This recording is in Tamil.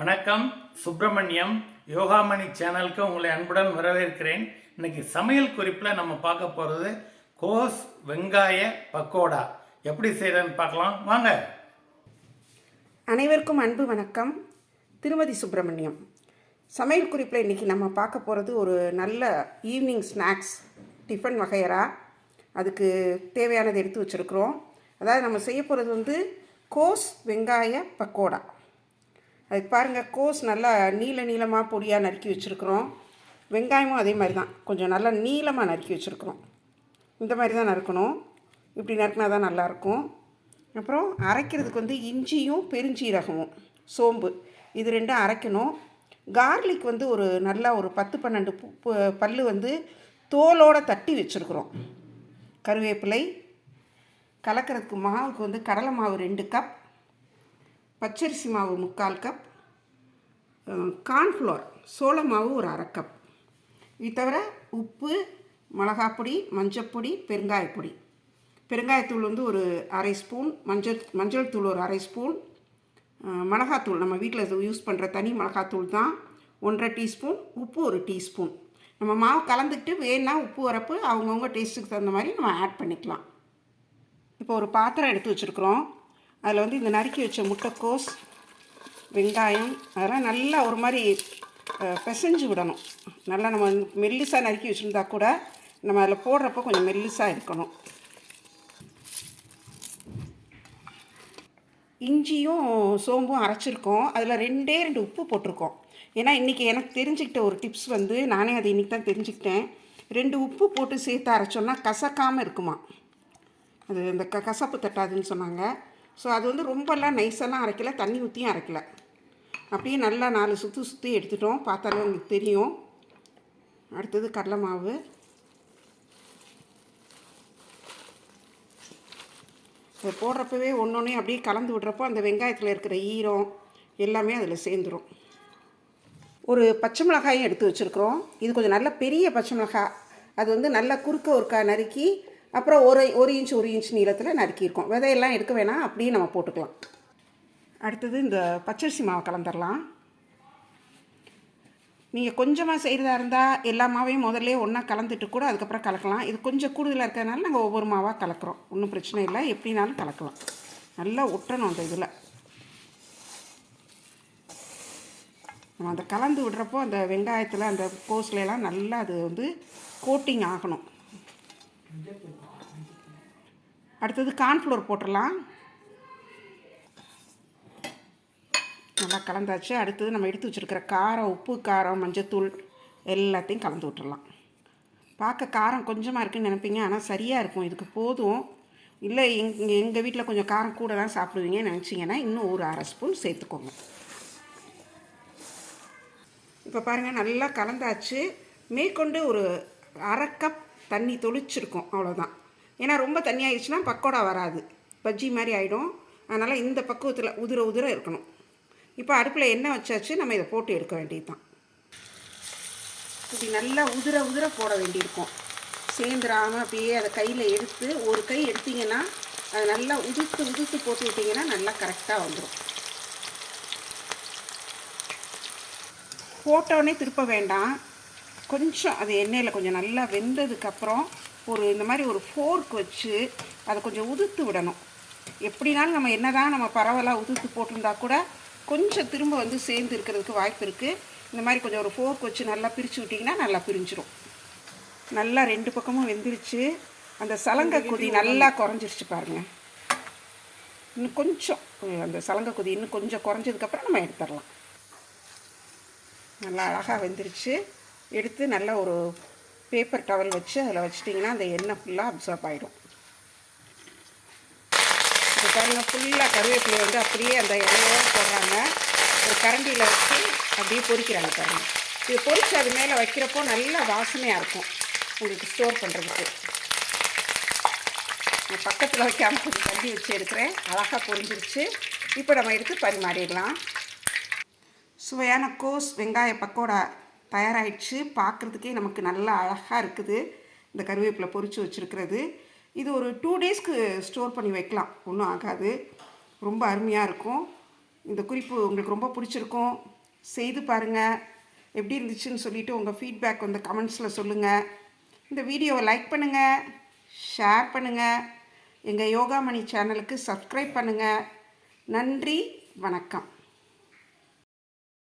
வணக்கம் சுப்பிரமணியம் யோகாமணி சேனலுக்கு உங்களை அன்புடன் வரவேற்கிறேன். இன்னைக்கு சமையல் குறிப்பில் நம்ம பார்க்க போகிறது கோஸ் வெங்காய பக்கோடா. எப்படி செய்கிறேன்னு பார்க்கலாம். வாங்க. அனைவருக்கும் அன்பு வணக்கம். திருமதி சுப்பிரமணியம். சமையல் குறிப்பில் இன்றைக்கி நம்ம பார்க்க போகிறது ஒரு நல்ல ஈவினிங் ஸ்நாக்ஸ் டிஃபன் வகையரா அதுக்கு தேவையானதை எடுத்து வச்சுருக்குறோம். அதாவது நம்ம செய்ய போகிறது வந்து கோஸ் வெங்காய பக்கோடா. அதுக்கு பாருங்கள் கோஸ் நல்லா நீல நீளமாக பொடியாக நறுக்கி வச்சுருக்குறோம். வெங்காயமும் அதே மாதிரி தான். கொஞ்சம் நல்லா நீளமாக நறுக்கி வச்சுருக்குறோம். இந்த மாதிரி தான் நறுக்கணும். இப்படி நறுக்கினா தான் நல்லாயிருக்கும் அப்புறம் அரைக்கிறதுக்கு வந்து இஞ்சியும் பெருஞ்சீரகமும் சோம்பு. இது ரெண்டும் அரைக்கணும். கார்லிக் வந்து ஒரு நல்லா ஒரு பத்து பன்னெண்டு பு- பல்லு வந்து தோலோடு தட்டி வச்சுருக்குறோம். கருவேப்பிலை கலக்கிறதுக்கு மாவுக்கு வந்து கடலை மாவு ரெண்டு கப் பச்சரிசி மாவு முக்கால் கப் கார்ன்ஃப்ளோர் சோள மாவு ஒரு அரை கப் இது தவிர உப்பு மிளகாப்பொடி மஞ்சப்பொடி பெருங்காயப்பொடி பெருங்காயத்தூள் வந்து ஒரு அரை ஸ்பூன் மஞ்சள் மஞ்சள் தூள் ஒரு அரை ஸ்பூன் மிளகாத்தூள் நம்ம வீட்டில் யூஸ் பண்ணுற தனி மிளகாத்தூள் தான். ஒன்றரை டீஸ்பூன் உப்பு ஒரு டீஸ்பூன் நம்ம மாவு கலந்துக்கிட்டு வேணால் உப்பு வரப்பு அவங்கவுங்க டேஸ்ட்டுக்கு தகுந்த மாதிரி நம்ம ஆட் பண்ணிக்கலாம். இப்போ ஒரு பாத்திரம் எடுத்து வச்சுருக்குறோம். அதில் வந்து இந்த நறுக்கி வச்ச முட்டைக்கோஸ் வெங்காயம் அதெல்லாம் நல்லா ஒரு மாதிரி பிசைஞ்சு விடணும். நல்லா நம்ம மெல்லிசாக நறுக்கி வச்சுருந்தா கூட நம்ம அதில் போடுறப்ப கொஞ்சம் மெல்லிசாக இருக்கணும். இஞ்சியும் சோம்பும் அரைச்சிருக்கோம். அதில் ரெண்டே ரெண்டு உப்பு போட்டிருக்கோம். ஏன்னா இன்றைக்கி எனக்கு தெரிஞ்சுக்கிட்ட ஒரு டிப்ஸ் வந்து நானே அதை இன்றைக்கி தான் தெரிஞ்சுக்கிட்டேன். ரெண்டு உப்பு போட்டு சேர்த்து அரைச்சோன்னா கசக்காமல் இருக்குமா? அது இந்த க கசப்பு தட்டாதுன்னு சொன்னாங்க. ஸோ அது வந்து ரொம்பலாம் நைஸெல்லாம் அரைக்கல தண்ணி ஊற்றியும் அரைக்கல. அப்படியே நல்லா நாலு சுற்றி சுற்றி எடுத்துட்டோம். பார்த்தாலே உங்களுக்கு தெரியும். அடுத்தது கடலை மாவு. இதை போடுறப்பவே ஒன்று ஒன்றையும் அப்படியே கலந்து விடுறப்போ அந்த வெங்காயத்தில் இருக்கிற ஈரம் எல்லாமே அதில் சேர்ந்துடும் ஒரு பச்சை மிளகாயும் எடுத்து வச்சுருக்குறோம். இது கொஞ்சம் நல்ல பெரிய பச்சை மிளகாய் அது வந்து நல்லா குறுக்க ஒருக்கா நறுக்கி அப்புறம் ஒரு ஒரு இன்ச் ஒரு இன்ச் நீளத்தில் நறுக்கியிருக்கோம். விதையெல்லாம் எடுக்க வேணாம் அப்படியே நம்ம போட்டுக்கலாம். அடுத்தது இந்த பச்சரிசி மாவை கலந்துடலாம் நீங்கள் கொஞ்சமாக செய்கிறதா இருந்தால் எல்லா மாவையும் முதல்ல ஒன்றா கலந்துட்டு கூட அதுக்கப்புறம் கலக்கலாம். இது கொஞ்சம் கூடுதலாக இருக்கிறதுனால நாங்கள் ஒவ்வொரு மாவாக கலக்கிறோம். ஒன்றும் பிரச்சனை இல்லை. எப்படினாலும் கலக்கலாம். நல்லா ஒட்டணும் அந்த இதில். நம்ம அந்த கலந்து விடுறப்போ அந்த வெங்காயத்தில் அந்த கோஸ்லாம் நல்லா அது வந்து கோட்டிங் ஆகணும். அடுத்தது கார்ன்ஃப்ளோர் போட்டுடலாம். நல்லா கலந்தாச்சு. அடுத்தது நம்ம எடுத்து வச்சுருக்கிற காரம் உப்பு காரம் மஞ்சத்தூள் எல்லாத்தையும் கலந்து விட்டுடலாம். பார்க்க காரம் கொஞ்சமாக இருக்குன்னு நினைப்பீங்க. ஆனால் சரியாக இருக்கும். இதுக்கு போதும். இல்லை எங் எங்கள் வீட்டில் கொஞ்சம் காரம் கூட தான் சாப்பிடுவீங்கன்னு நினச்சிங்கன்னா இன்னும் ஒரு அரை ஸ்பூன் சேர்த்துக்கோங்க. இப்போ பாருங்கள் நல்லா கலந்தாச்சு. மேற்கொண்டு ஒரு அரை கப் தண்ணி தொளிச்சிருக்கோம். அவ்வளோதான் ஏன்னா ரொம்ப தண்ணியாயிடுச்சுன்னா பக்கோடா வராது. பஜ்ஜி மாதிரி ஆகிடும் அதனால் இந்த பக்குவத்தில் உதிர உதிர இருக்கணும். இப்போ அடுப்பில் எண்ணெய் வச்சாச்சு? நம்ம இதை போட்டு எடுக்க வேண்டியது தான் இப்படி நல்லா உதிர உதிர போட வேண்டியிருக்கும். சேர்ந்துடாமல் அப்படியே அதை கையில் எடுத்து ஒரு கை எடுத்திங்கன்னா அதை நல்லா உதிர்த்து உதிர்த்து போட்டு விட்டிங்கன்னா நல்லா கரெக்டாக வந்துடும் போட்டோடனே திருப்ப வேண்டாம். கொஞ்சம் அது எண்ணெயில் கொஞ்சம் நல்லா வெந்ததுக்கப்புறம் ஒரு இந்த மாதிரி ஒரு ஃபோர்க் வச்சு அதை கொஞ்சம் உதுத்து விடணும். எப்படினாலும் நம்ம என்னதான் நம்ம பரவலாக உதுத்து போட்டிருந்தா கூட கொஞ்சம் திரும்ப வந்து சேர்ந்து இருக்கிறதுக்கு வாய்ப்பு இருக்குது இந்த மாதிரி கொஞ்சம் ஒரு ஃபோர்க் வச்சு நல்லா பிரித்து விட்டிங்கன்னா நல்லா பிரிஞ்சிரும். நல்லா ரெண்டு பக்கமும் வெந்துருச்சு. அந்த சலங்கை கொதி நல்லா குறைஞ்சிருச்சு பாருங்கள் இன்னும் கொஞ்சம் அந்த சலங்கை கொதி இன்னும் கொஞ்சம் குறைஞ்சதுக்கப்புறம் நம்ம எடுத்துடலாம். நல்லா அழகாக வெந்துருச்சு. எடுத்து நல்லா ஒரு பேப்பர் டவல் வச்சு அதில் வச்சிட்டிங்கன்னா அந்த எண்ணெய் ஃபுல்லாக அப்சர்ப் ஆகிடும் இப்போ பாருங்கள் ஃபுல்லாக கருவேப்பிலை வந்து அப்படியே அந்த இலையோட போடுறாங்க ஒரு கரண்டியில் வச்சு அப்படியே பொறிக்கிறாங்க பாருங்கள் இது பொறிச்சு அது மேலே வைக்கிறப்போ நல்லா வாசனையாக இருக்கும் உங்களுக்கு ஸ்டோர் பண்ணுறதுக்கு நான் பக்கத்தில் வைக்காமல் கொஞ்சம் தண்ணி வச்சு எடுக்கிறேன். அழகாக பொரிஞ்சிருச்சு. இப்போ நம்ம எடுத்து பரிமாறிடலாம். சுவையான கோஸ் வெங்காய பக்கோடா தயாராகிடுச்சு பார்க்குறதுக்கே நமக்கு நல்லா அழகாக இருக்குது. இந்த கருவேப்பிலை பொறிச்சு வச்சுருக்கிறது. இது ஒரு டூ டேஸ்க்கு ஸ்டோர் பண்ணி வைக்கலாம். ஒன்றும் ஆகாது. ரொம்ப அருமையாக இருக்கும். இந்த குறிப்பு உங்களுக்கு ரொம்ப பிடிச்சிருக்கும். செய்து பாருங்கள் எப்படி இருந்துச்சுன்னு சொல்லிவிட்டு உங்கள் ஃபீட்பேக் வந்து கமெண்ட்ஸில் சொல்லுங்கள் இந்த வீடியோவை லைக் பண்ணுங்கள் ஷேர் பண்ணுங்கள் எங்கள் யோகாமணி சேனலுக்கு சப்ஸ்கிரைப் பண்ணுங்கள் நன்றி. வணக்கம்.